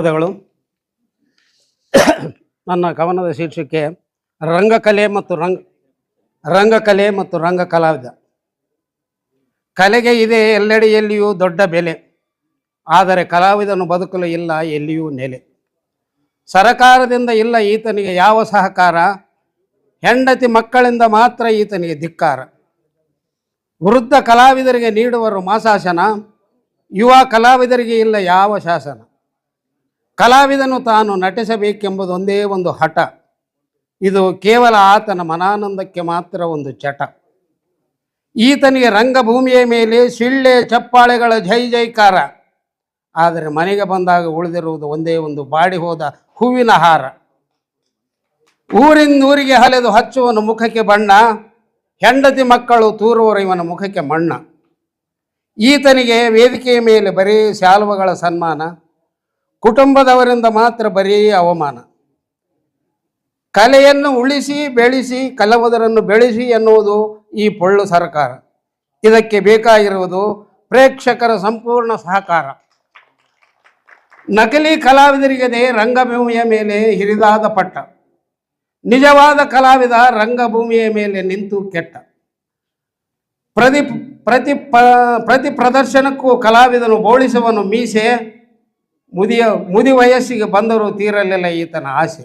ಧನ್ಯವಾದಗಳು. ನನ್ನ ಕವನದ ಶೀರ್ಷಿಕೆ ರಂಗಕಲೆ ಮತ್ತು ರಂಗ, ರಂಗಕಲೆ ಮತ್ತು ರಂಗ ಕಲಾವಿದ ಕಲೆಗೆ ಇದೆ ಎಲ್ಲೆಡೆಯಲ್ಲಿಯೂ ದೊಡ್ಡ ಬೆಲೆ. ಆದರೆ ಕಲಾವಿದನು ಬದುಕಲು ಇಲ್ಲ, ಎಲ್ಲಿಯೂ ನೆಲೆ. ಸರಕಾರದಿಂದ ಇಲ್ಲ, ಈತನಿಗೆ ಯಾವ ಸಹಕಾರ? ಹೆಂಡತಿ ಮಕ್ಕಳಿಂದ ಮಾತ್ರ ಈತನಿಗೆ ಧಿಕ್ಕಾರ. ವೃದ್ಧ ಕಲಾವಿದರಿಗೆ ನೀಡುವರು ಮಾಸಾಸನ ಯುವ ಕಲಾವಿದರಿಗೆ ಇಲ್ಲ, ಯಾವ ಶಾಸನ? ಕಲಾವಿದನು ತಾನು ನಟಿಸಬೇಕೆಂಬುದು ಒಂದೇ ಒಂದು ಹಠ. ಇದು ಕೇವಲ ಆತನ ಮನಾನಂದಕ್ಕೆ ಮಾತ್ರ ಒಂದು ಚಟ. ಈತನಿಗೆ ರಂಗಭೂಮಿಯ ಮೇಲೆ ಸಿಳ್ಳೆ ಚಪ್ಪಾಳೆಗಳ ಜೈ ಜೈಕಾರ. ಆದರೆ ಮನೆಗೆ ಬಂದಾಗ ಉಳಿದಿರುವುದು ಒಂದೇ ಒಂದು ಬಾಡಿ ಹೋದ ಹೂವಿನ ಹಾರ. ಊರಿಂದ ಊರಿಗೆ ಹಲೆದು ಹಚ್ಚುವನು ಮುಖಕ್ಕೆ ಬಣ್ಣ, ಹೆಂಡತಿ ಮಕ್ಕಳು ತೂರುವರು ಇವನ ಮುಖಕ್ಕೆ ಮಣ್ಣ. ಈತನಿಗೆ ವೇದಿಕೆಯ ಮೇಲೆ ಬರೀ ಶಾಲುವಗಳ ಸನ್ಮಾನ. ಕುಟುಂಬದವರಿಂದ ಮಾತ್ರ ಬರೀ ಅವಮಾನ. ಕಲೆಯನ್ನು ಉಳಿಸಿ, ಬೆಳೆಸಿ ಕಲಾವಿದರನ್ನು ಬೆಳೆಸಿ ಎನ್ನುವುದು ಈ ಪೊಳ್ಳು ಸರ್ಕಾರ. ಇದಕ್ಕೆ ಬೇಕಾಗಿರುವುದು ಪ್ರೇಕ್ಷಕರ ಸಂಪೂರ್ಣ ಸಹಕಾರ. ನಕಲಿ ಕಲಾವಿದರಿಗದೆ ರಂಗಭೂಮಿಯ ಮೇಲೆ ಹಿರಿದಾದ ಪಟ್ಟ. ನಿಜವಾದ ಕಲಾವಿದ ರಂಗಭೂಮಿಯ ಮೇಲೆ ನಿಂತು ಕೆಟ್ಟ. ಪ್ರತಿ ಪ್ರತಿ ಪ್ರತಿ ಪ್ರದರ್ಶನಕ್ಕೂ ಕಲಾವಿದನು ಬೋಳಿಸುವನು ಮೀಸೆ ಮುದಿಯ ಮುದಿ ವಯಸ್ಸಿಗೆ ಬಂದರೂ ತೀರಲಿಲ್ಲ ಈತನ ಆಸೆ.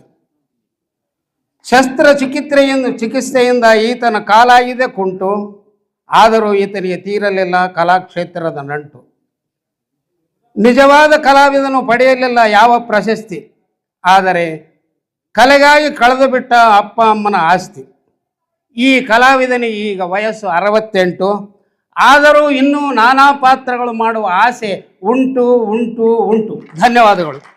ಶಸ್ತ್ರ ಚಿಕಿತ್ಸೆಯಿಂದ ಚಿಕಿತ್ಸೆಯಿಂದ ಈತನ ಕಾಲಾಗಿದೆ ಕುಂಟು. ಆದರೂ ಈತನಿಗೆ ತೀರಲಿಲ್ಲ, ಕಲಾಕ್ಷೇತ್ರದ ನಂಟು. ನಿಜವಾದ ಕಲಾವಿದನು ಪಡೆಯಲಿಲ್ಲ ಯಾವ ಪ್ರಶಸ್ತಿ. ಆದರೆ ಕಲೆಗಾಗಿ ಕಳೆದು ಬಿಟ್ಟ ಅಪ್ಪ ಅಮ್ಮನ ಆಸ್ತಿ. ಈ ಕಲಾವಿದನಿಗೆ ಈಗ ವಯಸ್ಸು ಅರವತ್ತೆಂಟು. ಆದರೂ ಇನ್ನೂ ನಾನಾ ಪಾತ್ರಗಳು ಮಾಡುವ ಆಸೆ ಉಂಟು ಉಂಟು ಉಂಟು. ಧನ್ಯವಾದಗಳು.